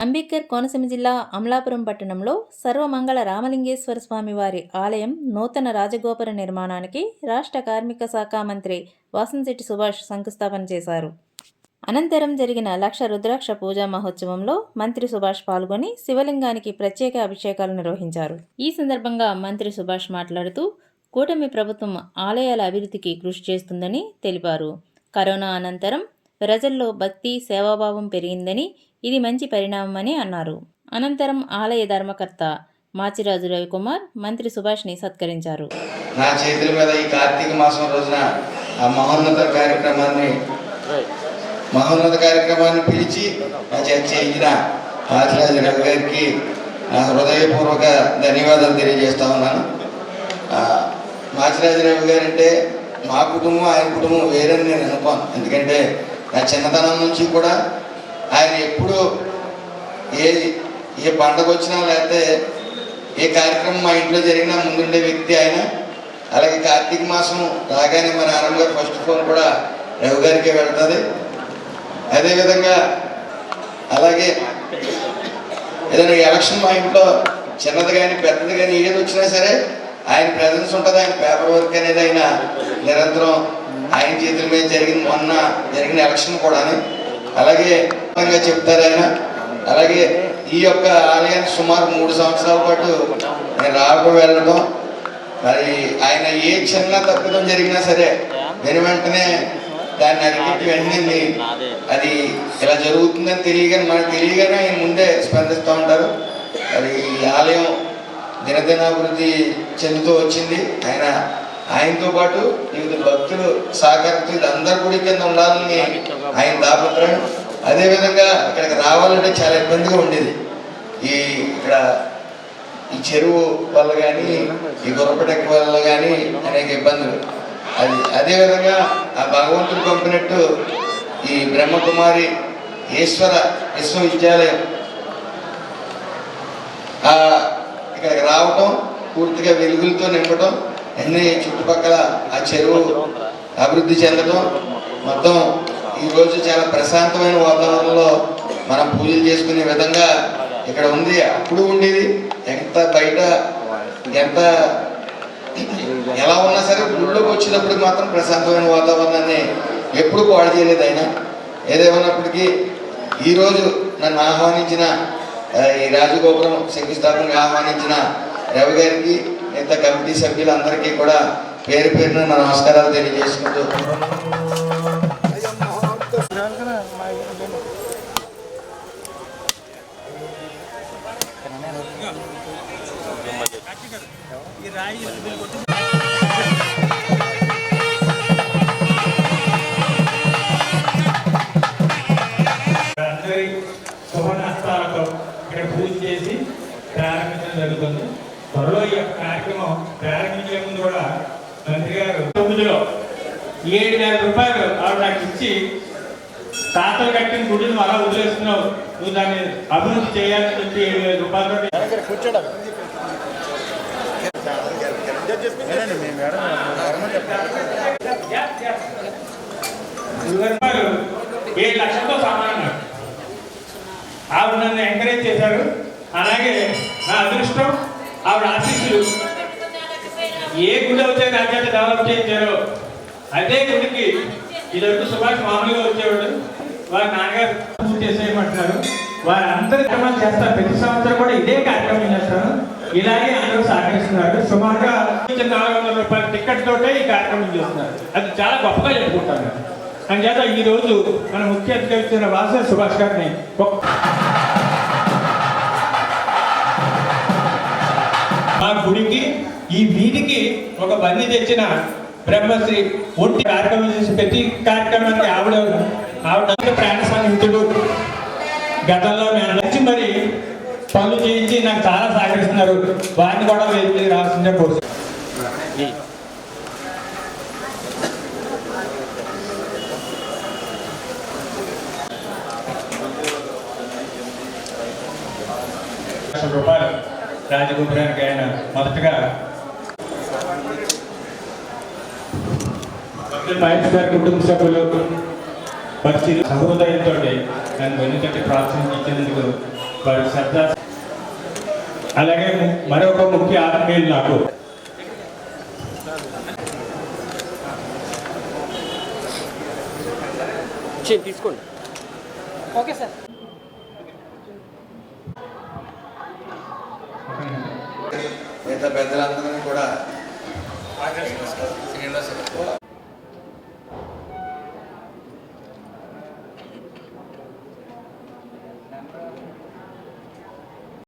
అంబేద్కర్ కోనసీమ జిల్లా అమలాపురం పట్టణంలో సర్వమంగళ రామలింగేశ్వర స్వామి వారి ఆలయం నూతన రాజగోపుర నిర్మాణానికి రాష్ట్ర కార్మిక శాఖ మంత్రి వాసంశెట్టి సుభాష్ శంకుస్థాపన చేశారు. అనంతరం జరిగిన లక్ష రుద్రాక్ష పూజా మహోత్సవంలో మంత్రి సుభాష్ పాల్గొని శివలింగానికి ప్రత్యేక అభిషేకాలు నిర్వహించారు. ఈ సందర్భంగా మంత్రి సుభాష్ మాట్లాడుతూ కూటమి ప్రభుత్వం ఆలయాల అభివృద్ధికి కృషి చేస్తుందని తెలిపారు. కరోనా అనంతరం ప్రజల్లో భక్తి సేవాభావం పెరిగిందని ఇది మంచి పరిణామమని అన్నారు. అనంతరం ఆలయ ధర్మకర్త మాచిరాజు రవికుమార్ మంత్రి సుభాష్ని సత్కరించారు. నా చేతుల మీద ఈ కార్తీక మాసం రోజున ఆ మహోన్నత కార్యక్రమాన్ని మహోన్నత కార్యక్రమాన్ని పిలిచి నా చేయించిన మాచిరాజు రవి గారికి నా హృదయపూర్వక ధన్యవాదాలు తెలియజేస్తా ఉన్నాను. మాచిరాజు రవి గారు అంటే మా కుటుంబం ఆయన కుటుంబం వేరని నేను అనుకోను. ఎందుకంటే నా చిన్నతనం నుంచి కూడా ఆయన ఎప్పుడు ఏ ఏ పండగ వచ్చినా లేకపోతే ఏ కార్యక్రమం మా ఇంట్లో జరిగినా ముందుండే వ్యక్తి ఆయన. అలాగే కార్తీక మాసం రాగానే మా నాన్నమ్మ గారు ఫస్ట్ ఫోన్ కూడా రవి గారికి వెళ్తుంది. అదేవిధంగా అలాగే ఏదైనా ఎలక్షన్ మా ఇంట్లో చిన్నది కానీ పెద్దది కానీ ఏది వచ్చినా సరే ఆయన ప్రజెన్స్ ఉంటుంది ఆయన పేపర్ వర్క్ అనేది ఆయన నిరంతరం ఆయన చేతుల మీద జరిగిన మొన్న జరిగిన ఎలక్షన్ కూడా అలాగే చెప్తారు ఆయన. అలాగే ఈ యొక్క ఆలయాన్ని సుమారు మూడు సంవత్సరాల పాటు నేను రాక వెళ్ళడం మరి ఆయన ఏ చిన్న తప్పిదం జరిగినా సరే నేను వెంటనే దాన్ని అరికట్టి వెంటనే అది ఇలా జరుగుతుందని తెలియగానే మనకు తెలియగానే ఆయన ముందే స్పందిస్తూ ఉంటారు. మరి ఈ ఆలయం దినదినాభివృద్ధి చెందుతూ వచ్చింది. ఆయన ఆయనతో పాటు వివిధ భక్తులు సహకరించి ఇది అందరి కింద ఉండాలని ఆయన దాపత్రయం అదేవిధంగా ఇక్కడికి రావాలంటే చాలా ఇబ్బందిగా ఉండేది. ఈ ఇక్కడ ఈ చెరువు వల్ల కానీ ఈ గుర్రపటెక్క వల్ల కానీ అనేక ఇబ్బందులు. అది అదేవిధంగా ఆ భగవంతుడు పంపినట్టు ఈ బ్రహ్మకుమారి ఈశ్వర విశ్వవిద్యాలయం. ఇక్కడికి రావటం పూర్తిగా వెలుగులతో నింపటం అన్ని చుట్టుపక్కల ఆ చెరువు అభివృద్ధి చెందడం మొత్తం ఈరోజు చాలా ప్రశాంతమైన వాతావరణంలో మనం పూజలు చేసుకునే విధంగా ఇక్కడ ఉంది. అప్పుడు ఉండేది. ఎంత బయట ఎంత ఎలా ఉన్నా సరే గుళ్ళోకి వచ్చినప్పుడు మాత్రం ప్రశాంతమైన వాతావరణాన్ని ఎప్పుడు పాడు చేయలేదు ఆయన. ఏదేమన్నప్పటికీ ఈరోజు నన్ను ఆహ్వానించిన ఈ రాజగోపురం శంకుస్థాపనకు ఆహ్వానించిన రవి గారికి మిగతా కమిటీ సభ్యులందరికీ కూడా పేరు పేరున నా నమస్కారాలు తెలియజేసుకుంటూ. అందరి ఇక్కడ పూజ చేసి ప్రారంభించడం జరుగుతుంది. త్వరలో ఈ యొక్క కార్యక్రమం ప్రారంభించే ముందు కూడా మంత్రి గారు తొమ్మిదిలో ఏడు వేల రూపాయలు ఆవిడ నాకు ఇచ్చి తాతలు కట్టిన గుడిని అలా వదిలేస్తున్నావు. నువ్వు దాన్ని అభివృద్ధి చేయాలని చెప్పి ఏడు వేల రూపాయలతో రూపాయలు ఏడు లక్షలతో సమానంగా. ఆవిడ నన్ను ఎంకరేజ్ చేశారు. అలాగే నా అదృష్టం ఆవిడ ఆశీస్సులు. ఏ గుడి అయితే నా డెవలప్ చేయించారో? అదే గుడికి ఇదొరకు సుభాష్ మామూలుగా వచ్చేవాడు. వారి నాన్నగారు పూజ చేసేయమంటున్నారు. వారి అందరి కార్యక్రమాలు చేస్తారు. ప్రతి సంవత్సరం కూడా ఇదే కార్యక్రమం చేస్తారు. ఇలాగే అందరూ సహకరిస్తున్నారు. సుమారుగా నాలుగు వందల రూపాయల టికెట్ తోటే ఈ కార్యక్రమం చేస్తున్నారు. అది చాలా గొప్పగా చెప్పుకుంటారు. అందుచేత ఈ రోజు మన ముఖ్య అతిథి వచ్చిన వాసన సుభాష్ గారిని ఆ మా గుడికి ఈ వీధికి ఒక బండి తెచ్చిన బ్రహ్మశ్రీ ఒంటి కార్యక్రమం చేసి ప్రతి కార్యక్రమానికి ఆవిడ ఆవిడ ప్రాణ సన్నిహితుడు గతంలో మేము నచ్చి మరి పనులు చేయించి నాకు చాలా సహకరిస్తున్నారు. వారిని కూడా వెళ్ళి రాసిందే కోరుతున్నాను. రూపాయలు. రాజగోపురానికి ఆయన మొదటగా మహేష్ గారి కుటుంబ సభ్యులు భక్తి సహృదయంతో నన్ను వెనుకటి ప్రార్థన ఇచ్చినందుకు వారి శ్రద్ధ. అలాగే మరొక ముఖ్య ఆత్మీయులు నాకు. తీసుకోండి. Okay sir. మిగతా పెద్దలందరినీ కూడా